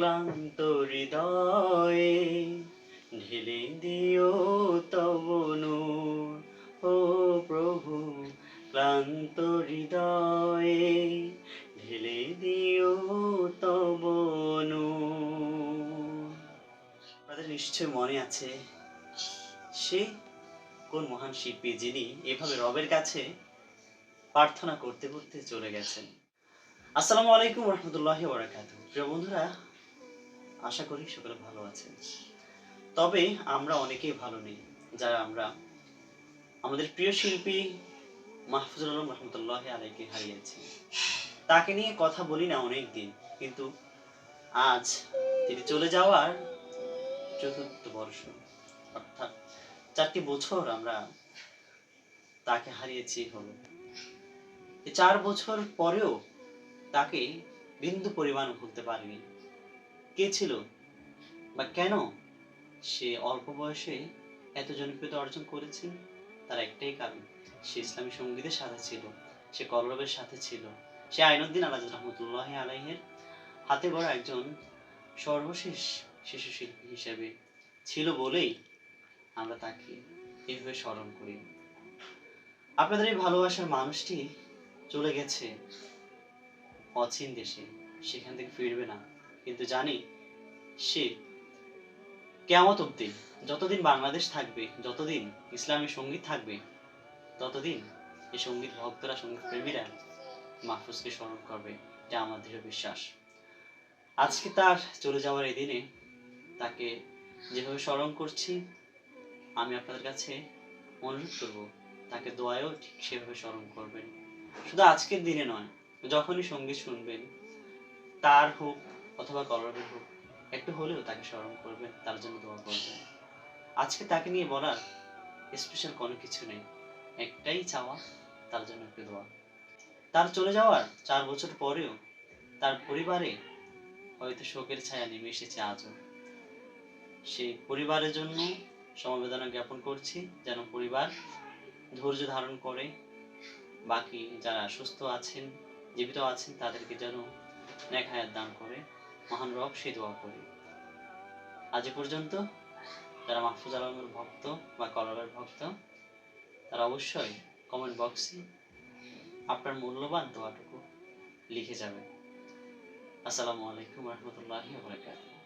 ক্লান্ত হৃদয়ে ঢেলে দিও তবনু ও প্রভু, ক্লান্ত হৃদয়ে ঢেলে দিও তবনু তাদের নিশ্চয় মনে আছে, সে কোন মহান শিল্পী যিনি এভাবে রবের কাছে প্রার্থনা করতে করতে চলে গেছেন। আসসালামু আলাইকুম রহমতুল্লাহ বরাকাতু প্রিয় বন্ধুরা আশা করি সকলে ভালো আছেন। তবে আমরা অনেকেই ভালো নেই, যারা আমরা আমাদের প্রিয় শিল্পী মাহফুজুল আলম রহমতুল্লাহ আলাইকে হারিয়েছি তাকে নিয়ে কথা বলি না অনেক দিন কিন্তু আজ তিনি চলে যাওয়ার চতুর্থ বর্ষ, অর্থাৎ চারটি বছর আমরা তাকে হারিয়েছি হলো। চার বছর পরেও তাকে বিন্দু পরিমাণ ভুলতে পারেনি। কে ছিল? বা কেন সে অল্প বয়সে এত জনপ্রিয়তা অর্জন করেছেন তার একটাই কারণ, সে ইসলামী সঙ্গীতের সাথে ছিল, সে কলরবের সাথে ছিল। সে আইনুদ্দিন আলাজ রহমতুল্লাহ আলাইহের হাতে গড়া একজন সর্বশেষ শিশু শিল্পী হিসেবে ছিল বলেই আমরা তাকে এভাবে স্মরণ করি। আপনাদের এই ভালোবাসার মানুষটি চলে গেছে অচিন দেশে, সেখান থেকে ফিরবে না। কিন্তু জানি সে কেমত অব্দি যতদিন বাংলাদেশ থাকবে, যতদিন ইসলামী সংগীত থাকবে, ততদিন এই সংগীত, ভক্তরা সংগীত প্রেমীরা মাহফুজকে স্মরণ করবে। এটা আমার দৃঢ় বিশ্বাস। আজকে তার চলে যাওয়ার এই দিনে তাকে যেভাবে স্মরণ করছি, আমি আপনাদের কাছে অনুরোধ করব, তাকে দোয়ায়ও ঠিক সেভাবে স্মরণ করবেন। শুধু আজকের দিনে নয়, যখনই সংগীত শুনবেন, তার হোক অথবা কলরবের হোক একটু হলেও তাকে স্মরণ করবেন তার জন্য দোয়া করবেন আজকে তাকে নিয়ে বলার স্পেশাল কোনো কিছু নেই। একটাই চাওয়া, তার জন্য একটু দোয়া। তার চলে যাওয়ার চার বছর পরেও তার পরিবারে হয়তো শোকের ছায়া নেমে এসেছে আজও। সেই পরিবারের জন্য সমবেদনা জ্ঞাপন করছি, যেন পরিবার ধৈর্য ধারণ করে। বাকি যারা সুস্থ আছেন, জীবিত আছেন, তাদেরকে যেন নেক হায়াত দান করে। মহান রব সেই দোয়া করি। আজ পর্যন্ত যারা মাহফুজ আলমের ভক্ত বা কলবের ভক্ত, তারা অবশ্যই কমেন্ট বক্সে আপনার মূল্যবান দোয়াটুকু লিখে যাবেন। আসসালামু আলাইকুম রহমতুল্লাহ বারাকাতুহু।